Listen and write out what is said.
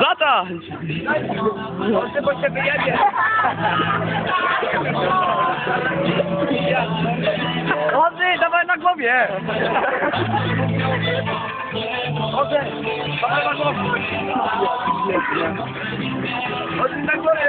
Zatańcz! Może bo się wyjedzie. Chodź, dawaj na głowie! Chodź, dawaj na głowę. Chodź na głowie.